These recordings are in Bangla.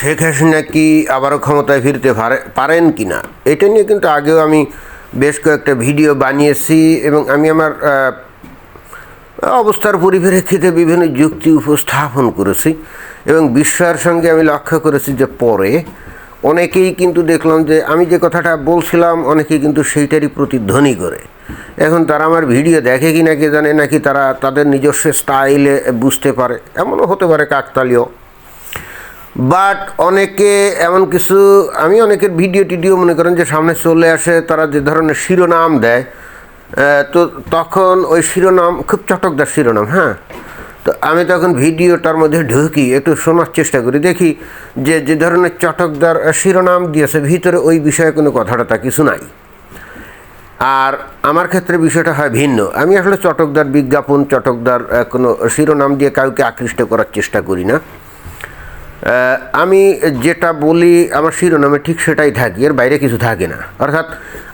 শেখ হাসিনা কি আবারও ক্ষমতায় ফিরতে পারেন কি না? এটা নিয়ে কিন্তু আগেও আমি বেশ কয়েকটা ভিডিও বানিয়েছি এবং আমি আমার অবস্থার পরিপ্রেক্ষিতে বিভিন্ন যুক্তি উপস্থাপন করেছি এবং বিশ্বের সঙ্গে আমি লক্ষ্য করেছি যে পরে অনেকেই কিন্তু দেখলাম যে আমি যে কথাটা বলছিলাম, অনেকেই কিন্তু সেইটারই প্রতিধ্বনি করে। এখন তারা আমার ভিডিও দেখে কি না কে জানে, নাকি তারা তাদের নিজস্ব স্টাইলে বুঝতে পারে, এমনও হতে পারে কাকতালীয়। বাট অনেকে এমন কিছু, আমি অনেকের ভিডিও টিডিও মনে করেন যে সামনে চলে আসে, তারা যে ধরনের শিরোনাম দেয় তো তখন ওই শিরোনাম খুব চটকদার শিরোনাম হ্যাঁ? তো আমি তখন ভিডিওটার মধ্যে ঢুকি, একটু শোনার চেষ্টা করি, দেখি যে যে ধরনের চটকদার শিরোনাম দিয়েছে, ভিতরে ওই বিষয়ে কোনো কথাটা তা কিছু নাই। আর আমার ক্ষেত্রে বিষয়টা হয় ভিন্ন। আমি আসলে চটকদার বিজ্ঞাপন, চটকদার কোনো শিরোনাম দিয়ে কাউকে আকৃষ্ট করার চেষ্টা করি না। আমি যেটা বলি আমার শিরোনামে ঠিক সেটাই থাকি, এর বাইরে কিছু থাকে না। অর্থাৎ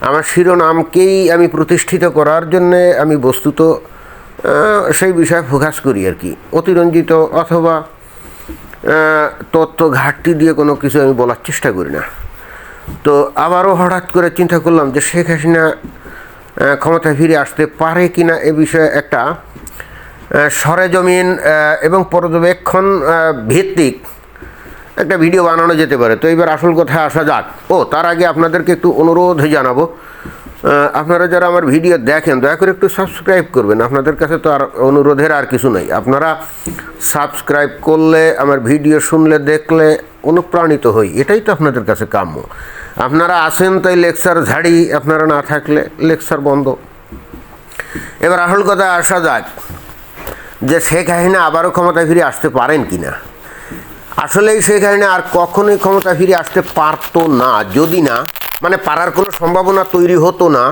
আমার শিরোনামকেই আমি প্রতিষ্ঠিত করার জন্যে আমি বস্তুত সেই বিষয়ে ফোকাস করি আর কি। অতিরঞ্জিত অথবা তথ্য ঘাটতি দিয়ে কোনো কিছু আমি বলার চেষ্টা করি না। তো আবারও হঠাৎ করে চিন্তা করলাম যে শেখ হাসিনা ক্ষমতায় ফিরে আসতে পারে কি না এ বিষয়ে একটা সরেজমিন এবং পর্যবেক্ষণ ভিত্তিক একটা ভিডিও বানানো যেতে পারে। তো এবার আসল কথা আসা যাক। ও, তার আগে আপনাদেরকে একটু অনুরোধ জানাব। আপনারা যারা আমার ভিডিও দেখেন, দয়া করে একটু সাবস্ক্রাইব করবেন। আপনাদের কাছে তো আর অনুরোধের আর কিছু নেই। আপনারা সাবস্ক্রাইব করলে, আমার ভিডিও শুনলে, দেখলে অনুপ্রাণিত হই। এটাই তো আপনাদের কাছে কাম্য। আপনারা আসেন তাই লেকচার ঝাড়ি, আপনারা না থাকলে লেকচার বন্ধ। এবার আসল কথা আসা যাক যে শেখ হাসিনা আবারও ক্ষমতায় ফিরে আসতে পারেন কি না আসলেই হাসিনা আর কখনোই ক্ষমতা ফিরে আসতে পারতো না। যদি না মানে পারার কোনো সম্ভাবনা তৈরি হতো না,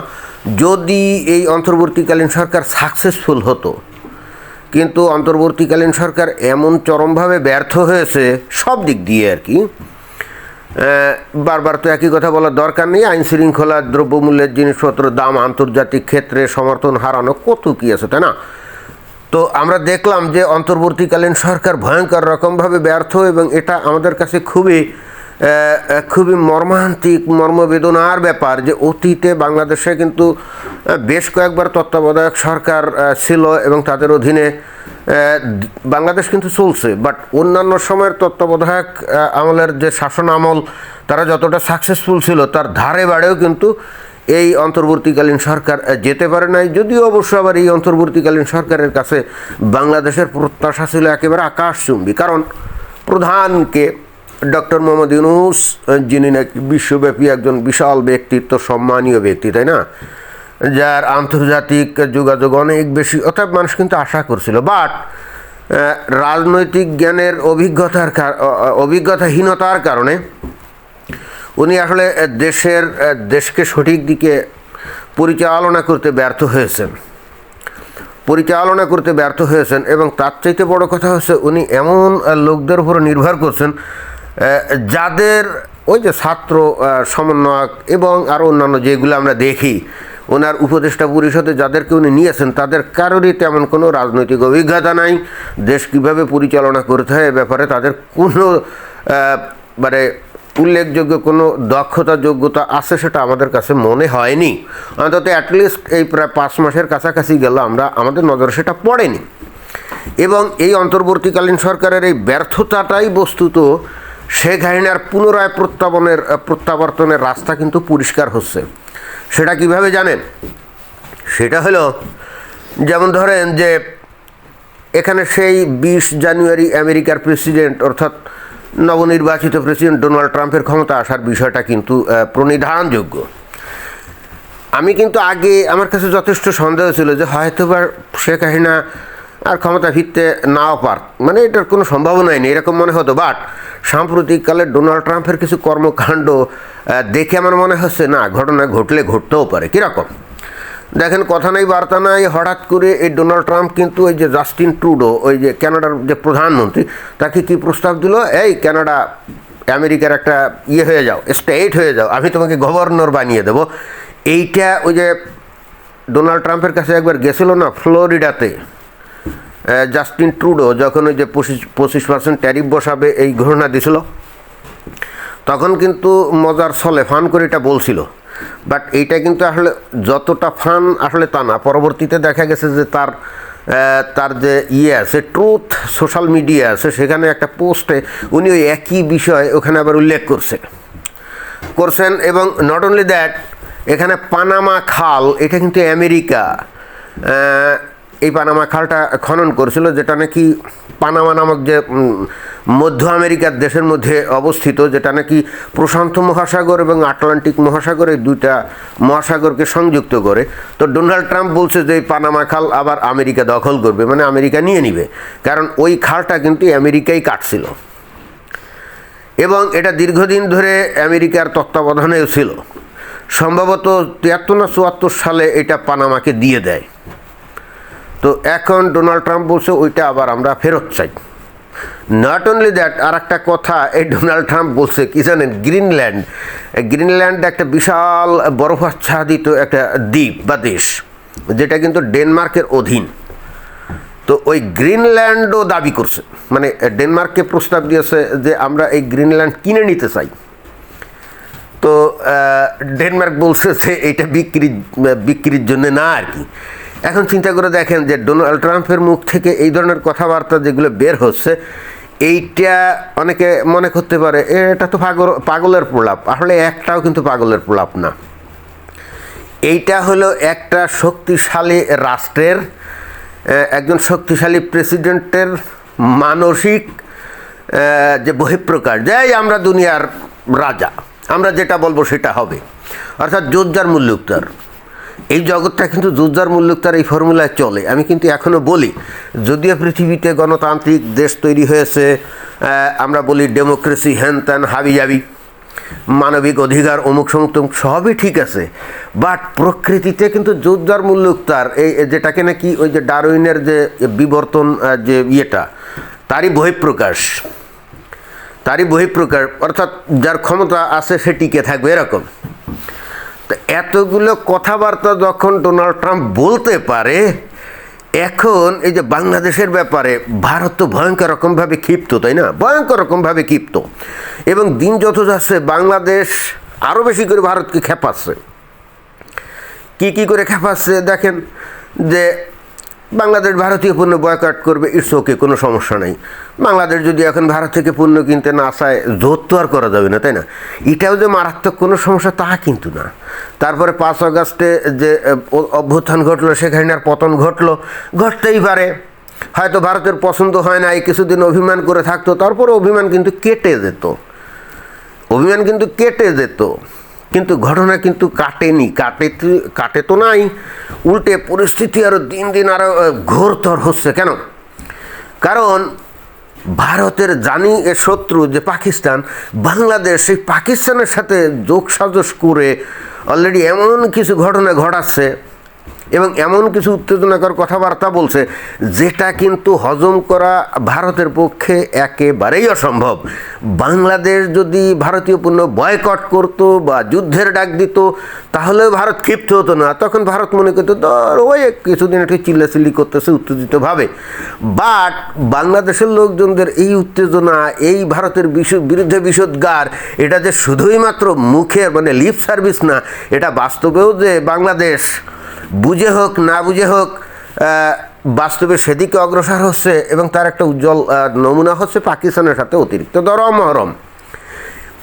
যদি এই অন্তর্বর্তীকালীন সরকার সাকসেসফুল হতো। কিন্তু অন্তর্বর্তীকালীন সরকার এমন চরমভাবে ব্যর্থ হয়েছে, সব দিক দিয়ে আর কি। বারবার তো একই কথা বলার দরকার নেই, আইন শৃঙ্খলা, দ্রব্যমূল্যের জিনিসপত্র, দাম, আন্তর্জাতিক ক্ষেত্রে সমর্থন হারানো কত কী আছে, তাই না? তো আমরা দেখলাম যে অন্তর্বর্তীকালীন সরকার ভয়ঙ্কর রকমভাবে ব্যর্থ এবং এটা আমাদের কাছে খুবই খুবই মর্মান্তিক, মর্মবেদনার ব্যাপার যে অতীতে বাংলাদেশে কিন্তু বেশ কয়েকবার তত্ত্বাবধায়ক সরকার ছিল এবং তাদের অধীনে বাংলাদেশ কিন্তু চলছে। বাট অন্যান্য সময়ের তত্ত্বাবধায়ক আমলের যে শাসন আমল, তারা যতটা সাকসেসফুল ছিল, তার ধারে বাড়েও কিন্তু এই অন্তর্বর্তীকালীন সরকার যেতে পারে নাই। যদিও অবশ্য আবার এই অন্তর্বর্তীকালীন সরকারের কাছে বাংলাদেশের প্রত্যাশা ছিল একেবারে আকাশচুম্বী। কারণ প্রধানকে ডক্টর মোহাম্মদ ইউনুস, যিনি নাকি বিশ্বব্যাপী একজন বিশাল ব্যক্তিত্ব, সম্মানীয় ব্যক্তি, তাই না? যার আন্তর্জাতিক যোগাযোগ অনেক বেশি, অর্থাৎ মানুষ কিন্তু আশা করছিল। বাট রাজনৈতিক জ্ঞানের অভিজ্ঞতার অভিজ্ঞতাহীনতার কারণে উনি আসলে দেশের দেশকে সঠিক দিকে পরিচালনা করতে ব্যর্থ হয়েছেন। পরিচালনা করতে ব্যর্থ হয়েছেন এবং তার চাইতে বড় কথা হচ্ছে উনি এমন লোকদের উপর নির্ভর করছেন যাদের ওই যে ছাত্র সমন্বয়ক এবং আরও অন্যান্য যেগুলো আমরা দেখি, ওনার উপদেষ্টা পরিষদে যাদেরকে উনি নিয়েছেন, তাদের কারোরই তেমন কোনো রাজনৈতিক অভিজ্ঞতা নাই। দেশ কীভাবে পরিচালনা করতে হয় এ ব্যাপারে তাদের কোনো মানে উল্লেখযোগ্য কোনো দক্ষতা যোগ্যতা আছে সেটা আমাদের কাছে মনে হয়নি। অন্তত অ্যাটলিস্ট এই প্রায় পাঁচ মাসের কাছাকাছি গেল আমরা আমাদের নজরে সেটা পড়েনি। এবং এই অন্তর্বর্তীকালীন সরকারের এই ব্যর্থতাটাই বস্তুত শেখ হাসিনার পুনরায় প্রত্যাবনের, প্রত্যাবর্তনের রাস্তা কিন্তু পরিষ্কার হচ্ছে। সেটা কীভাবে জানেন? সেটা হলো, যেমন ধরেন যে, এখানে সেই বিশ জানুয়ারি আমেরিকার প্রেসিডেন্ট অর্থাৎ নবনির্বাচিত প্রেসিডেন্ট ডোনাল্ড ট্রাম্পের ক্ষমতা আসার বিষয়টা কিন্তু প্রণিধানযোগ্য। আমি কিন্তু আগে আমার কাছে যথেষ্ট সন্দেহ ছিল যে হয়তো বা শেখ হাসিনা আর ক্ষমতা ফিরতে নাও পার মানে এটার কোনো সম্ভাবনাই নেই, এরকম মনে হতো। বাট সাম্প্রতিককালে ডোনাল্ড ট্রাম্পের কিছু কর্মকাণ্ড দেখে আমার মনে হচ্ছে না, ঘটনা ঘটলে ঘটতেও পারে। কীরকম? দেখেন, কথা নাই, বার্তা নাই, হঠাৎ করে এই ডোনাল্ড ট্রাম্প কিন্তু ওই যে জাস্টিন ট্রুডো, ওই যে কানাডার যে প্রধানমন্ত্রী, তাকে কি প্রস্তাব দিল? এই কানাডা, আমেরিকার একটা ইয়ে হয়ে যাও, স্টেট হয়ে যাও, আমি তোমাকে গভর্নর বানিয়ে দেবো। এইটা ওই যে ডোনাল্ড ট্রাম্পের কাছে একবার গেছিল না, ফ্লোরিডাতে জাস্টিন ট্রুডো, যখন ওই যে পঁচিশ পঁচিশ পার্সেন্ট ট্যারিফ বসাবে, এই ঘোষণা দিছিল, তখন কিন্তু মজার ছলে ফান করে এটা বলছিল। বাট এইটা কিন্তু আসলে যতটা ফান আসলে তা না। পরবর্তীতে দেখা গেছে যে তার তার যে ইয়ে আছে ট্রুথ সোশ্যাল মিডিয়া আছে, সেখানে একটা পোস্টে উনি ওই একই বিষয় ওখানে আবার উল্লেখ করছে। করছেন এবং নট অনলি দ্যাট এখানে পানামা খাল, এটা কিন্তু আমেরিকা। এই পানামা খালটা খনন করেছিল, যেটা নাকি পানামা নামক যে মধ্য আমেরিকার দেশের মধ্যে অবস্থিত, যেটা নাকি প্রশান্ত মহাসাগর এবং আটলান্টিক মহাসাগর এই দুইটা মহাসাগরকে সংযুক্ত করে। তো ডোনাল্ড ট্রাম্প বলছে যে, এই পানামা খাল আবার আমেরিকা দখল করবে মানে আমেরিকা নিয়ে নিবে, কারণ ওই খালটা কিন্তু আমেরিকাই কাটছিল। এবং এটা দীর্ঘদিন ধরে আমেরিকার তত্ত্বাবধানেও ছিল। সম্ভবত তিয়াত্তর না চুয়াত্তর সালে এটা পানামাকে দিয়ে দেয়। তো এখন ডোনাল্ড ট্রাম্প বলছে ওইটা আবার আমরা ফেরত চাই। নট অনলি দ্যাট আর একটা কথা, এই ডোনাল্ড ট্রাম্প বলছে কি জানেন, গ্রিনল্যান্ড গ্রিনল্যান্ড একটা বিশাল বরফাচ্ছাদিত একটা দ্বীপ বা দেশ, যেটা কিন্তু ডেনমার্কের অধীন। তো ওই গ্রিনল্যান্ডও দাবি করছে মানে ডেনমার্ককে প্রস্তাব দিয়েছে যে আমরা এই গ্রিনল্যান্ড কিনে নিতে চাই। তো ডেনমার্ক বলছে যে এটা বিক্রি বিক্রির জন্য না আর কি। এখন চিন্তা করে দেখেন যে ডোনাল্ড ট্রাম্পের মুখ থেকে এই ধরনের কথাবার্তা যেগুলো বের হচ্ছে, এইটা অনেকে মনে করতে পারে, এটা তো পাগল, পাগলের প্রলাপ। আসলে একটাও কিন্তু পাগলের প্রলাপ না। এইটা হলো একটা শক্তিশালী রাষ্ট্রের একজন শক্তিশালী প্রেসিডেন্টের মানসিক যে বহিঃপ্রকাশ যাই আমরা দুনিয়ার রাজা, আমরা যেটা বলব সেটা হবে। অর্থাৎ যোদ্ধার মূল্যুক্তার এই জগৎটা কিন্তু যোদ্ধার তার এই ফর্মুলায় চলে। আমি কিন্তু এখনও বলি, যদিও পৃথিবীতে গণতান্ত্রিক দেশ তৈরি হয়েছে আমরা বলি ডেমোক্রেসি হ্যান ত্যান হাবি যাবি, মানবিক অধিকার, অমুক সমুক তমুক সবই ঠিক আছে। বাট প্রকৃতিতে কিন্তু যোদ্ধার মূল্যুক্তার তার এই যেটাকে নাকি ওই যে ডারউইনের যে বিবর্তন যে ইয়েটা, তারই বহিঃপ্রকাশ। তারই বহিঃপ্রকাশ, অর্থাৎ যার ক্ষমতা আছে সে টিকে থাকবে, এরকম। এতগুলো কথাবার্তা যখন ডোনাল্ড ট্রাম্প বলতে পারে, এখন এই যে বাংলাদেশের ব্যাপারে ভারত তো ভয়ঙ্কর রকমভাবে ক্ষিপ্ত, তাই না? ভয়ঙ্কর রকমভাবে ক্ষিপ্ত। এবং দিন যত যাচ্ছে, বাংলাদেশ আরও বেশি করে ভারতকে খেপাচ্ছে। কি কি করে খেপাচ্ছে, দেখেন যে বাংলাদেশ ভারতীয় পণ্য বয়কট করবে ইটস ওকে কোনো সমস্যা নেই। বাংলাদেশ যদি এখন ভারত থেকে পণ্য কিনতে না চায়, জোর তো আর করা যাবে না, তাই না? এটাও যে মারাত্মক কোনো সমস্যা, তা কিন্তু না। তারপরে পাঁচ আগস্টে যে অভ্যুত্থান ঘটলো, সেখানে আর পতন ঘটলো। ঘটতেই পারে। হয়তো ভারতের পছন্দ হয় না এই কিছুদিন অভিমান করে থাকতো, তারপরে অভিমান কিন্তু কেটে যেত। অভিমান কিন্তু কেটে যেত। কিন্তু ঘটনা কিন্তু কাটেনি, কাটে কাটে তো নাই। উল্টে পরিস্থিতি আরও দিন দিন আরও ঘোরতর হচ্ছে। কেন? কারণ ভারতের জানি এ শত্রু যে পাকিস্তান, বাংলাদেশ সেই পাকিস্তানের সাথে যোগসাজস করে অলরেডি এমন কিছু ঘটনা ঘটাচ্ছে। এবং এমন কিছু উত্তেজনাকর কথাবার্তা বলছে, যেটা কিন্তু হজম করা ভারতের পক্ষে একেবারেই অসম্ভব। বাংলাদেশ যদি ভারতীয় পণ্য বয়কট করত বা যুদ্ধের ডাক দিত, তাহলেও ভারত ক্ষিপ্ত হতো না। তখন ভারত মনে করতো, ধর, ওই কিছুদিন একটু চিল্লাচিল্লি করতেছে উত্তেজিতভাবে। বাট বাংলাদেশের লোকজনদের এই উত্তেজনা, এই ভারতের বিরুদ্ধে বিষোদ্গার, এটা যে শুধুই মাত্র মুখের মানে লিপ সার্ভিস না, এটা বাস্তবেও যে বাংলাদেশ বুঝে হোক, না বুঝে হোক বাস্তবে সেদিকে অগ্রসর হচ্ছে এবং তার একটা উজ্জ্বল নমুনা হচ্ছে পাকিস্তানের সাথে অতিরিক্ত দরম মহরম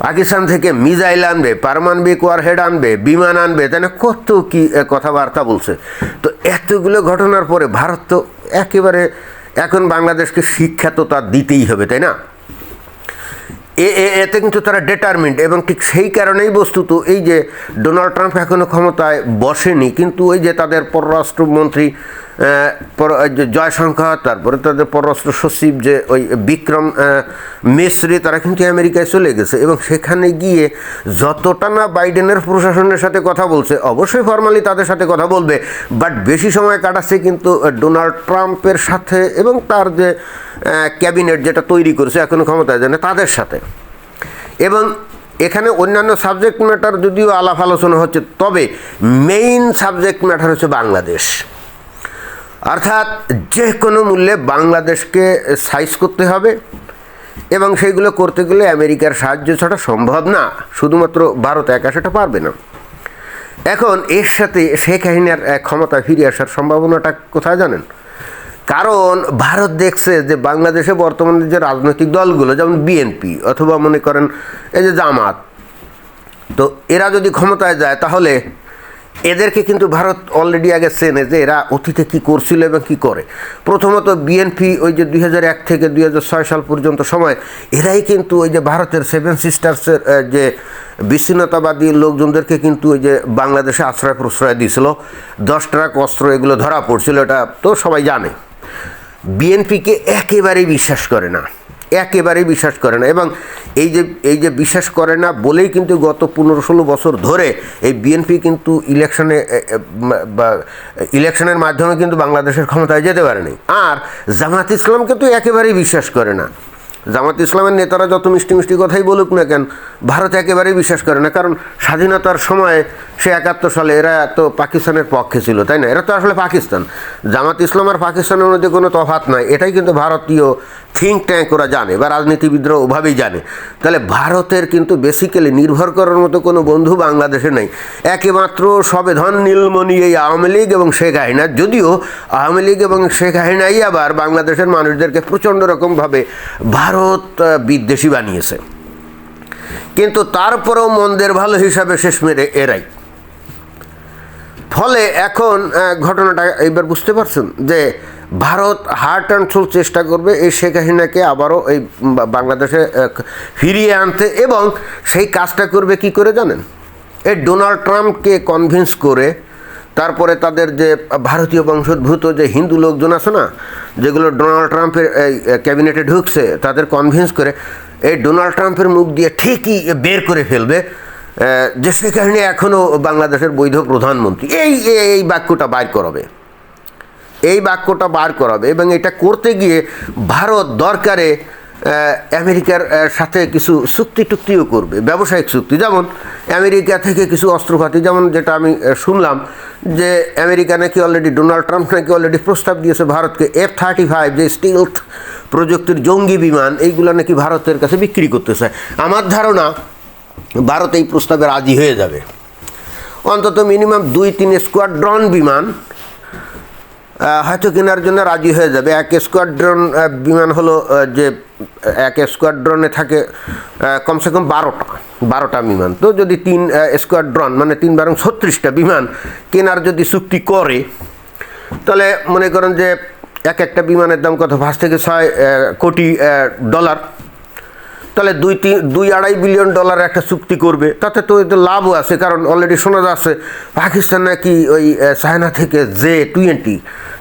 পাকিস্তান থেকে মিজাইল আনবে, পারমাণবিক ওয়ারহেড আনবে, বিমান আনবে না? কত কি কথাবার্তা বলছে। তো এতগুলো ঘটনার পরে ভারত তো একেবারে এখন বাংলাদেশকে শিক্ষা তো তার দিতেই হবে, তাই না? এতে কিন্তু তারা ডেটারমেন্ট এবং ঠিক সেই কারণেই বস্তুত এই যে ডোনাল্ড ট্রাম্প এখনও ক্ষমতায় বসেনি, কিন্তু ওই যে তাদের পররাষ্ট্রমন্ত্রী জয়শঙ্কর, তারপরে তাদের পররাষ্ট্র সচিব যে ওই বিক্রম মিস্ত্রি তারা কিন্তু আমেরিকায় চলে গেছে এবং সেখানে গিয়ে যতটা না বাইডেনের প্রশাসনের সাথে কথা বলছে, অবশ্যই ফর্মালি তাদের সাথে কথা বলবে বাট বেশি সময় কাটাচ্ছে কিন্তু ডোনাল্ড ট্রাম্পের সাথে এবং তার যে ক্যাবিনেট যেটা তৈরি করেছে এখনও ক্ষমতায় জানে তাদের সাথে। এবং এখানে অন্যান্য সাবজেক্ট ম্যাটার যদিও আলাপ আলোচনা হচ্ছে, তবে মেইন সাবজেক্ট ম্যাটার হচ্ছে বাংলাদেশ। অর্থাৎ যে কোনো মূল্যে বাংলাদেশকে সাইজ করতে হবে এবং সেইগুলো করতে গেলে আমেরিকার সাহায্য ছাড়া সম্ভব না। শুধুমাত্র ভারত একা সেটা পারবে না। এখন এর সাথে শেখ হাসিনার ক্ষমতা ফিরে আসার সম্ভাবনাটা কোথায় জানেন? কারণ ভারত দেখছে যে বাংলাদেশে বর্তমানে যে রাজনৈতিক দলগুলো, যেমন বিএনপি অথবা মনে করেন এই যে জামাত, তো এরা যদি ক্ষমতায় যায় তাহলে এদেরকে কিন্তু ভারত অলরেডি আগে চেনে যে এরা অতীতে কি করছিল এবং কি করে। প্রথমত বিএনপি ওই যে দুই হাজার এক থেকে দুই হাজার ছয় সাল পর্যন্ত সময়, এরাই কিন্তু ওই যে ভারতের সেভেন সিস্টার্সের যে বিচ্ছিন্নতাবাদী লোকজনদেরকে কিন্তু ওই যে বাংলাদেশে আশ্রয় প্রশ্রয় দিয়েছিল। দশ ট্রাক, অস্ত্র এগুলো ধরা পড়ছিল, এটা তো সবাই জানে। বিএনপিকে একেবারেই বিশ্বাস করে না। একেবারেই বিশ্বাস করে না। এবং এই যে এই যে বিশ্বাস করে না বলেই কিন্তু গত পনেরো ষোলো বছর ধরে এই বিএনপি কিন্তু ইলেকশনে বা, ইলেকশনের মাধ্যমে কিন্তু বাংলাদেশের ক্ষমতায় যেতে পারেনি। আর জামাত ইসলাম কিন্তু একেবারেই বিশ্বাস করে না। জামাত ইসলামের নেতারা যত মিষ্টি মিষ্টি কথাই বলুক না কেন, ভারত একেবারেই বিশ্বাস করে না। কারণ স্বাধীনতার সময় সে একাত্তর সালে এরা তো পাকিস্তানের পক্ষে ছিল, তাই না? এরা তো আসলে পাকিস্তান। জামাত ইসলাম আর পাকিস্তানের মধ্যে কোনো তফাৎ নাই। এটাই কিন্তু ভারতীয় থিঙ্ক ট্যাঙ্ক ওরা জানে বা রাজনীতিবিদরা ওভাবেই জানে। তাহলে ভারতের কিন্তু বেসিক্যালি নির্ভর করার মতো কোনো বন্ধু বাংলাদেশে নেই। একমাত্র সবে ধন নীলমণি এই আওয়ামী লীগ এবং শেখ হাসিনা যদিও আওয়ামী লীগ এবং শেখ হাসিনাই আবার বাংলাদেশের মানুষদেরকে প্রচণ্ড রকমভাবে ভারত বিদ্বেষী বানিয়েছে। কিন্তু তারপরেও মন্দের ভালো হিসাবে শেষ মেরে এরাই। ফলে এখন ঘটনাটা এইবার বুঝতে পারছেন যে ভারত হার্ট অ্যান্ড সোল চেষ্টা করবে এই শেখ হাসিনাকে আবারও এই বাংলাদেশে ফিরিয়ে আনতে এবং সেই কাজটা করবে কি করে জানেন? এই ডোনাল্ড ট্রাম্পকে কনভিন্স করে তারপরে তাদের যে ভারতীয় বংশোদ্ভূত যে হিন্দু লোকজন আছে না, যেগুলো ডোনাল্ড ট্রাম্পের এই ক্যাবিনেটে ঢুকছে, তাদের কনভিন্স করে এই ডোনাল্ড ট্রাম্পের মুখ দিয়ে ঠিকই বের করে ফেলবে যে হাসিনা এখনও বাংলাদেশের বৈধ প্রধানমন্ত্রী। এই- এই বাক্যটা বাইর করাবে। এই বাক্যটা বার করাবে এবং এটা করতে গিয়ে ভারত দরকারে আমেরিকার সাথে কিছু চুক্তি টুক্তিও করবে, ব্যবসায়িক চুক্তি। যেমন আমেরিকা থেকে কিছু অস্ত্রপাতি যেমন যেটা আমি শুনলাম যে আমেরিকা নাকি অলরেডি ডোনাল্ড ট্রাম্প নাকি অলরেডি প্রস্তাব দিয়েছে ভারতকে এফ থার্টি ফাইভ যে স্টিলথ প্রযুক্তির জঙ্গি বিমান, এইগুলো নাকি ভারতের কাছে বিক্রি করতে চায় আমার ধারণা ভারত এই প্রস্তাবে রাজি হয়ে যাবে। অন্তত মিনিমাম দুই তিন স্কোয়াড্রন বিমান হয়তো কেনার জন্য রাজি হয়ে যাবে। এক স্কোয়াড্রন বিমান হলো যে, এক স্কোয়াড্রনে থাকে কমসে কম বারোটা বারোটা বিমান। তো যদি তিন স্কোয়াড্রন মানে তিন বারং ছত্রিশটা বিমান কেনার যদি চুক্তি করে, তাহলে মনে করেন যে, এক একটা বিমানের দাম কত? পাঁচ থেকে ছয় কোটি ডলার তাহলে দুই তিন, দুই আড়াই বিলিয়ন ডলার একটা চুক্তি করবে। তাতে তো লাভও আছে, কারণ অলরেডি শোনা যাচ্ছে পাকিস্তান নাকি ওই চায়না থেকে জে টোয়েন্টি,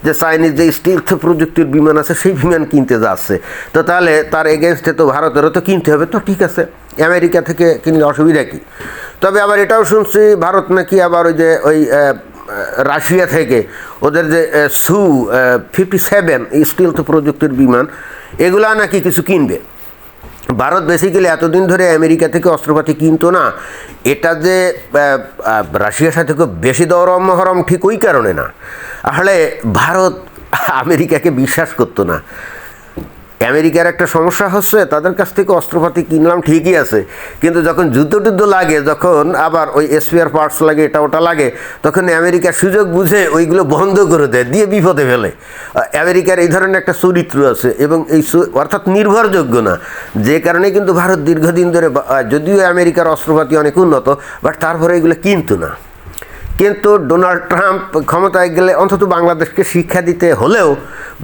যে চাইনিজ যে স্টিলথ প্রযুক্তির বিমান আছে, সেই বিমান কিনতে যাচ্ছে। তো তাহলে তার এগেনস্টে তো ভারতেরও তো কিনতে হবে, তো ঠিক আছে। আমেরিকা থেকে কিনলে অসুবিধা কী? তবে আবার এটাও শুনছি, ভারত নাকি আবার ওই যে ওই রাশিয়া থেকে ওদের যে সু ফিফটি সেভেন স্টিলথ প্রযুক্তির বিমান, এগুলা নাকি কিছু কিনবে। ভারত বেসিক্যালি এতদিন ধরে আমেরিকা থেকে অস্ত্রপাতি কিনতো না। এটা যে রাশিয়ার সাথে খুব বেশি দরম হরম ঠিক ওই কারণে না। আসলে ভারত আমেরিকাকে বিশ্বাস করতো না। আমেরিকার একটা সমস্যা হচ্ছে, তাদের কাছ থেকে অস্ত্রপাতি কিনলাম, ঠিকই আছে। কিন্তু যখন যুদ্ধ টুদ্ধ লাগে, যখন আবার ওই স্পেয়ার পার্টস লাগে, এটা ওটা লাগে, তখন আমেরিকা সুযোগ বুঝে ওইগুলো বন্ধ করে দেয়, দিয়ে বিপদে ফেলে। আমেরিকার এই ধরনের একটা চরিত্র আছে এবং এই অর্থাৎ নির্ভরযোগ্য না। যে কারণে কিন্তু ভারত দীর্ঘদিন ধরে যদিও আমেরিকার অস্ত্রপাতি অনেক উন্নত বাট তারপরে এগুলো কিনতো না। কিন্তু ডোনাল্ড ট্রাম্প ক্ষমতায় গেলে অন্তত বাংলাদেশকে শিক্ষা দিতে হলেও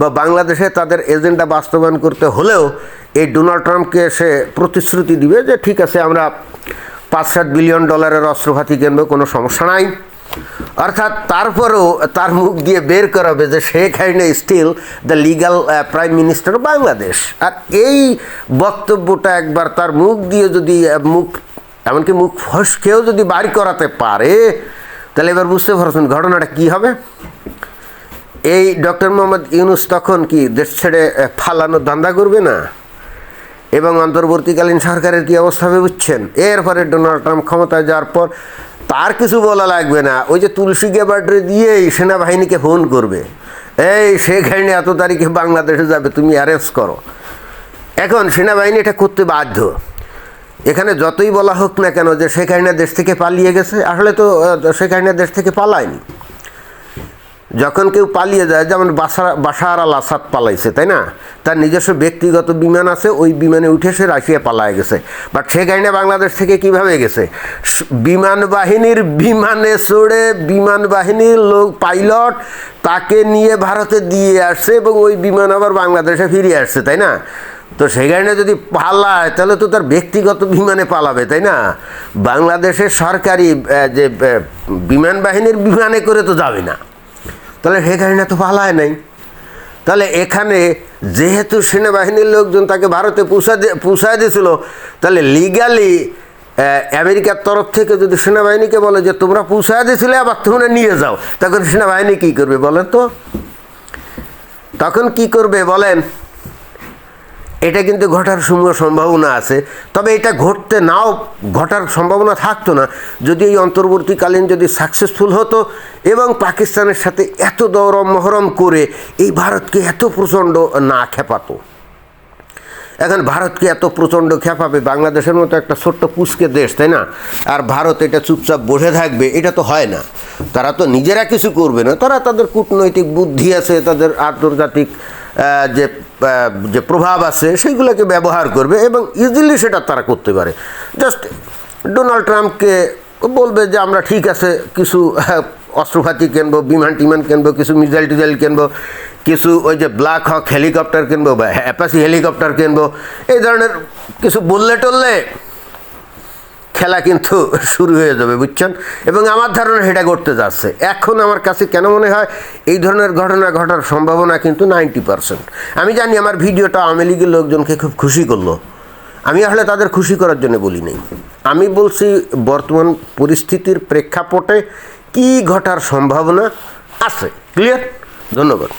বা বাংলাদেশে তাদের এজেন্ডা বাস্তবায়ন করতে হলেও এই ডোনাল্ড ট্রাম্পকে সে প্রতিশ্রুতি দিবে যে ঠিক আছে, আমরা পাঁচ সাত বিলিয়ন ডলারের অস্ত্রপাতি কিনবো, কোনো সমস্যা নাই। অর্থাৎ তারপরেও তার মুখ দিয়ে বের করাবে যে Hasina still the legal prime minister Bangladesh আর এই বক্তব্যটা একবার তার মুখ দিয়ে যদি মুখ, এমনকি মুখ ফসকেও যদি বাড়ি করাতে পারে, তাহলে এবার বুঝতে পারছেন ঘটনাটা কি হবে। এই ডক্টর মোহাম্মদ ইউনুস তখন কি দেশ ছেড়ে ফালানোর ধান্দা করবে না? এবং অন্তর্বর্তীকালীন সরকারের কি অবস্থা হবে বুঝছেন? এরপরে ডোনাল্ড ট্রাম্প ক্ষমতায় যাওয়ার পর তার কিছু বলা লাগবে না। ওই যে তুলসী গ্যাবার্ডে দিয়েই সেনাবাহিনীকে ফোন করবে। এই শেখ হাসিনা এত তারিখে বাংলাদেশে যাবে, তুমি অ্যারেস্ট করো। এখন সেনাবাহিনী এটা করতে বাধ্য। এখানে যতই বলা হোক না কেন যে শেখ দেশ থেকে পালিয়ে গেছে। আসলে তো শেখ দেশ থেকে পালায়নি। যখন কেউ পালিয়ে যায়, যেমন বাসা বাসার আল আসাদ পালাইছে, তাই না? তার নিজস্ব ব্যক্তিগত বিমান আছে, ওই বিমানে উঠে সে রাশিয়া পালায় গেছে। বাট সে গাইনা বাংলাদেশ থেকে কীভাবে গেছে? বিমান বাহিনীর বিমানে চড়ে বিমান বাহিনীর লোক, পাইলট তাকে নিয়ে ভারতে দিয়ে আসছে এবং ওই বিমান আবার বাংলাদেশে ফিরে আসছে, তাই না? তো সেখানে যদি পালায়, তাহলে তো তার ব্যক্তিগত বিমানে পালাবে, তাই না? বাংলাদেশের সরকারি যে বিমান বাহিনীর বিমানে করে তো যাবে না। তাহলে সেখানে তো ভালো হয় নাই। তাহলে এখানে যেহেতু সেনাবাহিনীর লোকজন তাকে ভারতে পুষা পুষায় দিয়েছিল, তাহলে লিগালি আমেরিকার তরফ থেকে যদি সেনাবাহিনীকে বলে যে তোমরা পুষায় দিয়েছিলে, আবার তোমরা নিয়ে যাও, তখন সেনাবাহিনী কী করবে বলেন তো? তখন কি করবে বলেন? এটা কিন্তু ঘটার সমূহ সম্ভাবনা আছে। তবে এটা ঘটতে নাও, ঘটার সম্ভাবনা থাকতো না। যদি এই অন্তর্বর্তীকালীন যদি সাকসেসফুল হতো এবং পাকিস্তানের সাথে এত দরম মহরম করে এই ভারতকে এত প্রচণ্ড না খেপাতো। এখন ভারতকে এত প্রচণ্ড খেপাবে, বাংলাদেশের মতো একটা ছোট্ট পুষ্কে দেশ, তাই না? আর ভারত এটা চুপচাপ বসে থাকবে, এটা তো হয় না। তারা তো নিজেরা কিছু করবে না, তারা তাদের কূটনৈতিক বুদ্ধি আছে, তাদের আন্তর্জাতিক যে যে প্রভাব আছে, সেইগুলোকে ব্যবহার করবে এবং ইজিলি সেটা তারা করতে পারে। জাস্ট ডোনাল্ড ট্রাম্পকে বলবে যে, আমরা ঠিক আছে, কিছু অস্ত্রপাতি কিনবো, বিমান টিমান কিনবো, কিছু মিজাইল টিজাইল কিনবো, কিছু ওই যে ব্ল্যাক হক হেলিকপ্টার কিনবো বা অ্যাপাসি হেলিকপ্টার কিনবো। এই ধরনের কিছু বললে টললে খেলা কিন্তু শুরু হয়ে যাবে, বুঝছেন? এবং আমার ধারণা সেটা ঘটতে যাচ্ছে। এখন আমার কাছে কেন মনে হয় এই ধরনের ঘটনা ঘটার সম্ভাবনা কিন্তু নাইনটি পারসেন্ট। আমি জানি আমার ভিডিওটা আওয়ামী লীগের লোকজনকে খুব খুশি করল। আমি আসলে তাদের খুশি করার জন্য বলি নাই। আমি বলছি, বর্তমান পরিস্থিতির প্রেক্ষাপটে কি ঘটার সম্ভাবনা আছে? ক্লিয়ার ধন্যবাদ।